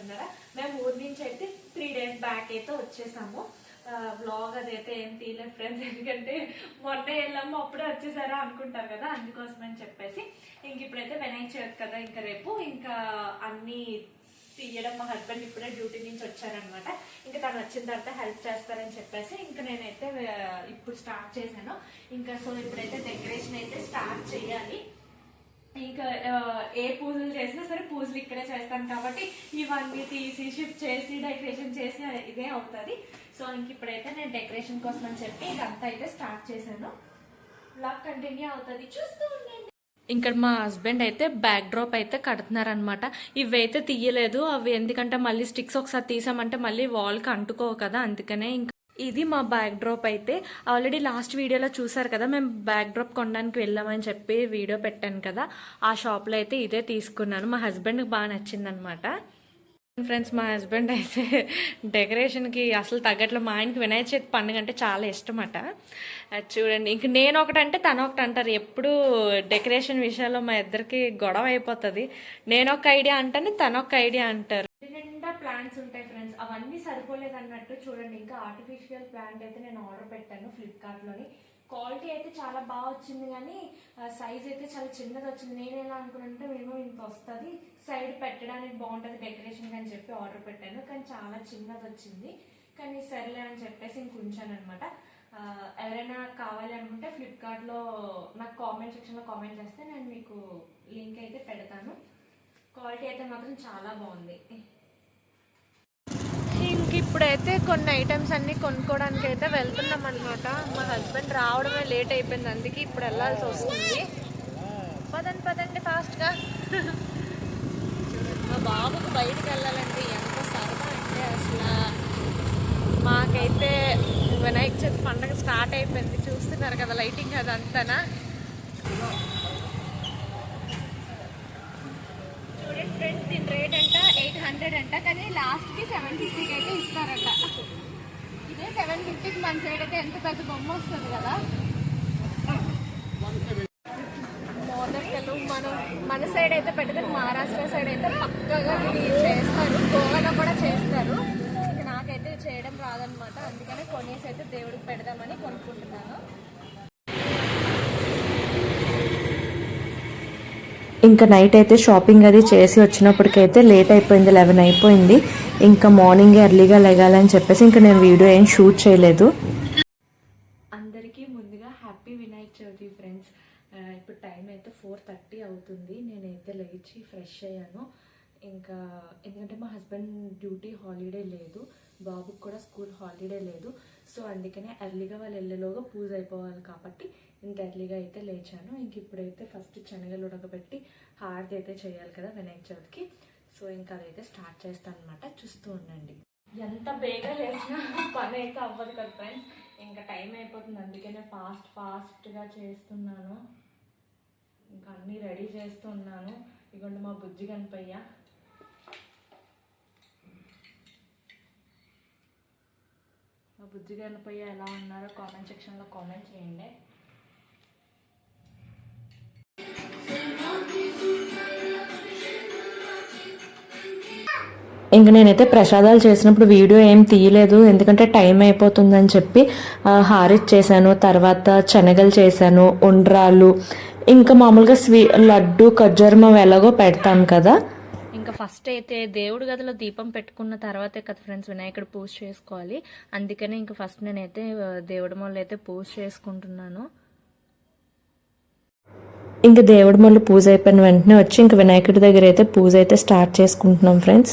అనుకుంటున్నారా? మేము ఊరి నుంచి అయితే త్రీ డేస్ బ్యాక్ అయితే వచ్చేసాము. వ్లాగ్ అదైతే ఏం తీయలేదు ఫ్రెండ్స్ ఎందుకంటే మొన్న వెళ్ళాము అప్పుడే వచ్చేసారా అనుకుంటారు కదా అందుకోసం అని చెప్పేసి. ఇంక ఇప్పుడైతే వినాయక చవితి కదా ఇంకా రేపు ఇంకా అన్ని తీయడం మా హస్బెండ్ ఇప్పుడే డ్యూటీ నుంచి వచ్చారనమాట. ఇంకా తను వచ్చిన తర్వాత హెల్ప్ చేస్తారని చెప్పేసి ఇంకా నేనైతే ఇప్పుడు స్టార్ట్ చేశాను. ఇంకా సో ఇప్పుడైతే డెకరేషన్ అయితే స్టార్ట్ చేయాలి. ఇంకా ఏ పూజలు చేసినా సరే పూజలు ఇక్కడే చేస్తాను కాబట్టి ఇవన్నీ తీసి షిఫ్ట్ చేసి డెకరేషన్ చేసి ఇదే అవుతుంది. సో ఇంక ఇప్పుడైతే నేను డెకరేషన్ కోసం అని చెప్పి ఇదంతా అయితే స్టార్ట్ చేశాను. బ్లాగ్ కంటిన్యూ అవుతుంది. చూస్తూ ఉండండి. ఇక్కడ మా హస్బెండ్ అయితే బ్యాక్ డ్రాప్ అయితే కడుతున్నారనమాట ఇవైతే తీయలేదు. అవి ఎందుకంటే మళ్ళీ స్టిక్స్ ఒకసారి తీసామంటే మళ్ళీ వాల్కి అంటుకోవు కదా అందుకనే ఇంకా ఇది మా బ్యాక్ డ్రాప్ అయితే. ఆల్రెడీ లాస్ట్ వీడియోలో చూసారు కదా మేము బ్యాక్ డ్రాప్ కొనడానికి వెళ్ళామని చెప్పి వీడియో పెట్టాను కదా. ఆ షాప్లో అయితే ఇదే తీసుకున్నాను. మా హస్బెండ్కి బాగా నచ్చిందనమాట ఫ్రెండ్స్ మా హస్బెండ్ అయితే డెకరేషన్కి అసలు తగ్గట్లు మా ఆయనకి వినాయక చవితి పండుగ అంటే చాలా ఇష్టం అట చూడండి ఇంక నేను ఒకటంటే తను ఒకటి అంటారు. ఎప్పుడు డెకరేషన్ విషయాల్లో మా ఇద్దరికి గొడవ అయిపోతుంది. నేను ఒక ఐడియా అంటాను తను ఒక ఐడియా అంటారు. ప్లాంట్స్ ఉంటాయి ఫ్రెండ్స్ అవన్నీ సరిపోలేదు అన్నట్టు చూడండి. ఇంకా ఆర్టిఫిషియల్ ప్లాంట్ అయితే నేను ఆర్డర్ పెట్టాను ఫ్లిప్కార్ట్లోని క్వాలిటీ అయితే చాలా బాగా వచ్చింది కానీ సైజ్ అయితే చాలా చిన్నది వచ్చింది. నేను ఎలా అనుకున్నానంటే మేము ఇంత వస్తుంది సైడ్ పెట్టడానికి బాగుంటుంది డెకరేషన్ అని చెప్పి ఆర్డర్ పెట్టాను. కానీ చాలా చిన్నది వచ్చింది. కానీ సరేలే అని చెప్పేసి ఇంక ఉంచాను అనమాట ఎవరైనా కావాలి అనుకుంటే ఫ్లిప్కార్ట్లో నాకు కామెంట్ సెక్షన్లో కామెంట్ చేస్తే నేను మీకు లింక్ అయితే పెడతాను. క్వాలిటీ అయితే మాత్రం చాలా బాగుంది. ఇప్పుడైతే కొన్ని ఐటమ్స్ అన్ని కొనుక్కోవడానికి అయితే వెళ్తున్నాం అనమాట మా హస్బెండ్ రావడమే లేట్ అయిపోయింది అందుకే ఇప్పుడు వెళ్ళాల్సి వస్తుంది. పదండి పదండి ఫాస్ట్గా మా బాబుకు బయటకు వెళ్ళాలంటే ఎంత సరదా అంటే అసలు. మాకైతే వినాయక చవితి పండుగ స్టార్ట్ అయిపోయింది చూస్తున్నారు కదా లైటింగ్ అదంతానా. చూడండి ఫ్రెండ్స్ దీని రేట్ అంటే హండ్రెడ్ అంట కానీ లాస్ట్కి సెవెన్ ఫిఫ్టీకి అయితే ఇస్తారంట. ఇదే సెవెన్ ఫిఫ్టీకి మన సైడ్ అయితే ఎంత పెద్ద బొమ్మ వస్తుంది కదా. మోదకలు మనం మన సైడ్ అయితే పెట్టదు మహారాష్ట్ర సైడ్ అయితే పక్కగా చేస్తారు. గోవాలో కూడా చేస్తారు. నాకైతే చేయడం రాదనమాట అందుకనే కొనేసి అయితే దేవుడికి పెడదామని కొనుక్కుంటున్నాను. ఇంకా నైట్ అయితే షాపింగ్ అది చేసి వచ్చినప్పటికైతే లేట్ అయిపోయింది లెవెన్ అయిపోయింది. ఇంకా మార్నింగ్ ఎర్లీగా లెగాలని చెప్పేసి ఇంకా నేను వీడియో ఏం షూట్ చేయలేదు. అందరికీ ముందుగా హ్యాపీ వినాయక్ చవితి ఫ్రెండ్స్ ఇప్పుడు టైం అయితే ఫోర్ థర్టీ అవుతుంది. నేనైతే లేచి ఫ్రెష్ అయ్యాను. ఇంకా ఎందుకంటే మా హస్బెండ్ డ్యూటీ హాలిడే లేదు బాబుకి కూడా స్కూల్ హాలిడే లేదు. సో అందుకనే ఎర్లీగా వాళ్ళు వెళ్ళేలోగా పూజ అయిపోవాలి కాబట్టి ఇంత ఎర్లీగా అయితే లేచాను. ఇంక ఇప్పుడైతే ఫస్ట్ శనగలు ఉడకబెట్టి హారతి అయితే చేయాలి కదా వినాయక చవితికి. సో ఇంకా అదైతే స్టార్ట్ చేస్తాను అనమాట చూస్తూ ఉండండి. ఎంత బేగా లేచినా పని అయితే అవ్వదు కదా ఫ్రెండ్స్. ఇంకా టైం అయిపోతుంది. అందుకనే ఫాస్ట్ ఫాస్ట్గా చేస్తున్నాను. ఇంకా అన్నీ రెడీ చేస్తున్నాను ఇగోండి మా బుజ్జి కనిపయ్యా మా బుజ్జి కనిపయ్య ఎలా ఉన్నారో కామెంట్ సెక్షన్లో కామెంట్ చేయండి. ఇంకా నేనైతే ప్రసాదాలు చేసినప్పుడు వీడియో ఏం తీయలేదు ఎందుకంటే టైం అయిపోతుందని చెప్పి హారిచ్ చేశాను తర్వాత శనగలు చేశాను ఉండ్రాలు ఇంకా మామూలుగా స్వీ లడ్డు ఖజ్జూరం ఎలాగో పెడతాం కదా. ఫస్ట్ అయితే దేవుడి గదిలో దీపం పెట్టుకున్న తర్వాతే కదా ఫ్రెండ్స్ వినాయకుడు పూజ చేసుకోవాలి. అందుకనే ఇంకా ఫస్ట్ నేనైతే దేవుడి మొదలు అయితే పూజ చేసుకుంటున్నాను. ఇంకా దేవుడి మళ్ళీ పూజ అయిపోయిన వెంటనే వచ్చి ఇంకా వినాయకుడి దగ్గర అయితే పూజ అయితే స్టార్ట్ చేసుకుంటున్నాం ఫ్రెండ్స్.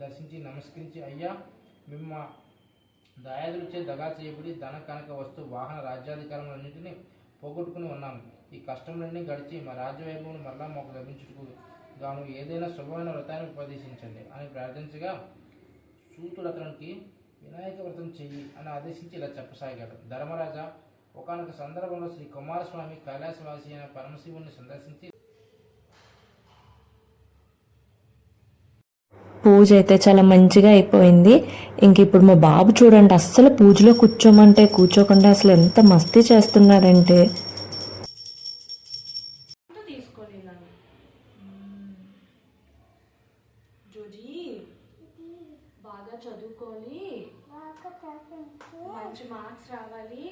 దర్శించి నమస్కరించి అయ్యా మిమ్మ దాయాదులచే దగా చేయబడి ధన కనక వస్తు వాహన రాజ్యాధికారములన్నింటినీ పోగొట్టుకుని ఉన్నాను. ఈ కష్టములన్నీ గడిచి మా రాజ్యవైభవం మరలా మాకు లభించుటకు గాను ఏదైనా శుభమైన వ్రతాన్ని ఉపదేశించండి అని ప్రార్థించగా సూతుడు అతనికి వినాయక వ్రతం చెయ్యి అని ఆదేశించి ఇలా చెప్పసాగాడు. ధర్మరాజా ఒకనొక సందర్భంలో శ్రీ కుమారస్వామి కైలాసవాసి అయిన పరమశివుని సందర్శించి పూజ అయితే చాలా మంచిగా అయిపోయింది. ఇంక ఇప్పుడు మా బాబు చూడండి అస్సలు పూజలో కూర్చోమంటే కూర్చోకుండా అసలు ఎంత మస్తీ చేస్తున్నాడంటే. బాగా చదువుకోవాలి మంచి మార్క్స్ రావాలి.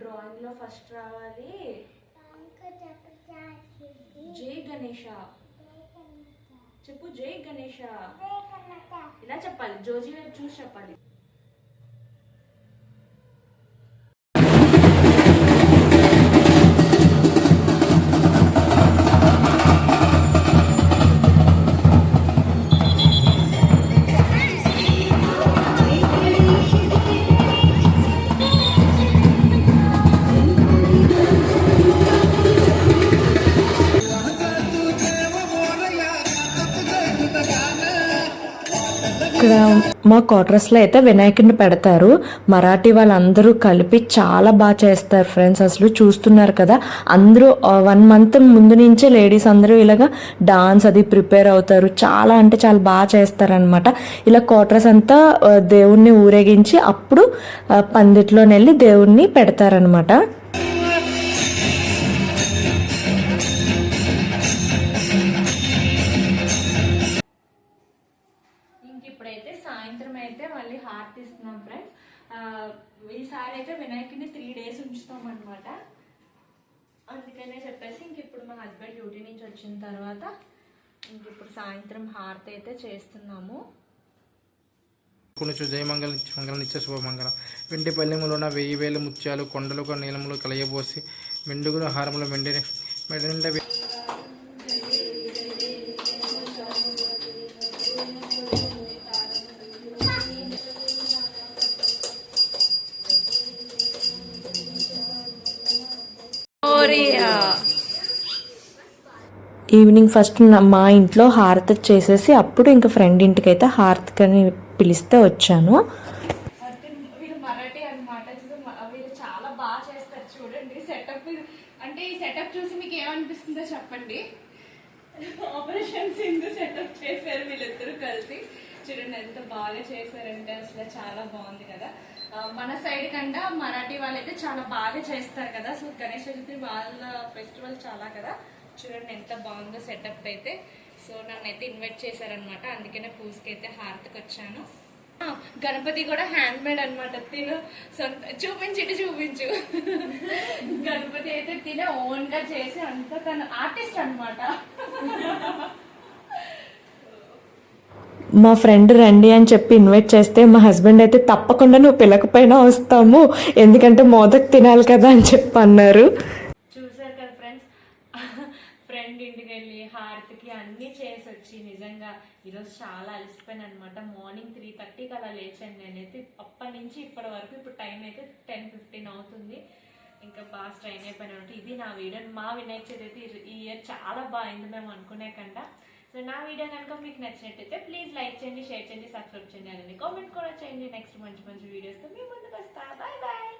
డ్రాయింగ్లో ఫస్ట్ రావాలి. జై గణేష. చెప్పు జై గణేష. ఇలా చెప్పాలి. జోజీ వైపు చూసి చెప్పాలి. ఇక్కడ మా క్వార్టర్స్లో అయితే వినాయకుడిని పెడతారు. మరాఠీ వాళ్ళందరూ కలిపి చాలా బాగా చేస్తారు ఫ్రెండ్స్. అసలు చూస్తున్నారు కదా అందరూ వన్ మంత్ ముందు నుంచే లేడీస్ అందరూ ఇలాగా డాన్స్ అది ప్రిపేర్ అవుతారు. చాలా అంటే చాలా బాగా చేస్తారనమాట ఇలా క్వార్టర్స్ అంతా దేవుణ్ణి ఊరేగించి అప్పుడు ఆ, వెళ్ళి దేవుణ్ణి పెడతారనమాట అయితే వినాయకుడిని త్రీ డేస్ ఉంచుతాం అనమాట అందుకనే చెప్పేసి ఇంక ఇప్పుడు మా హస్బెండ్ డ్యూటీ నుంచి వచ్చిన తర్వాత ఇంక ఇప్పుడు సాయంత్రం హారతి అయితే చేస్తున్నాము. కొనుచు జయమంగళ మంగళ నిత్య శుభమంగళం వెండి పల్లెములోన వెయ్యి వేల ముత్యాలు కొండలకు నీలములు కలయబోసి మెండుగును హారములు మెండి ఈవినింగ్ ఫస్ట్ మా ఇంట్లో హారతి చేసేసి అప్పుడు ఇంకా ఫ్రెండ్ ఇంటికి అయితే హారతికని పిలిస్తే వచ్చాను. అయితే మరాఠీ అనమాట వీళ్ళు చాలా బాగా చేస్తారు. చూడండి సెటప్ అంటే ఈ సెటప్ చూసి మీకు ఏమనిపిస్తుందో చెప్పండి. ఆపరేషన్ సింధు సెటప్ చేశారు వీళ్ళిద్దరూ కలిసి. చూడండి ఎంత బాగా చేశారంటే అసలు చాలా బాగుంది కదా. మన సైడ్ కన్నా మరాఠీ వాళ్ళైతే చాలా బాగా చేస్తారు కదా. సో గణేష్ చతుర్థి వాళ్ళ ఫెస్టివల్ చాలా కదా. చూడండి ఎంత బాగుందో సెటప్ అయితే. సో నన్ను అయితే ఇన్వైట్ చేశారనమాట అందుకనే పూజకి అయితే హారతికి వచ్చాను గణపతి కూడా హ్యాండ్ మేడ్ అనమాట తిను. సొంత చూపించు ఇటు చూపించు. గణపతి అయితే తిన ఓన్గా చేసి అంత తను ఆర్టిస్ట్ అన్నమాట. మా ఫ్రెండ్ రండి అని చెప్పి ఇన్వైట్ చేస్తే మా హస్బెండ్ అయితే తప్పకుండా నువ్వు పిల్లకపోయినా వస్తాము. ఎందుకంటే మోదక్ తినాలి కదా అని చెప్పి అన్నారు చూసారు కదా ఫ్రెండ్స్ ఫ్రెండ్ ఇంటికి వెళ్ళి హారతికి అన్ని చేసి వచ్చి నిజంగా ఈరోజు చాలా అలసిపోయాను అనమాట మార్నింగ్ త్రీ థర్టీకి అలా లేచాను నేనైతే. అప్పటి నుంచి ఇప్పటి వరకు ఇప్పుడు టైం అయితే టెన్ ఫిఫ్టీన్ అవుతుంది. ఇంకా బాగా స్ట్రైన్ అయిపోయినా ఇది నా వీడియో. మా వినాయక చవితి అయితే ఈ ఇయర్ చాలా బాగుంది మేము అనుకునే కంట. సో నా వీడియో కనుక మీకు నచ్చినట్టయితే ప్లీజ్ లైక్ చేయండి షేర్ చేయండి సబ్స్క్రైబ్ చేయండి అలానే కామెంట్ కూడా చేయండి. నెక్స్ట్ మంచి మంచి వీడియోస్తో మీ ముందుకు వస్తా. Bye bye.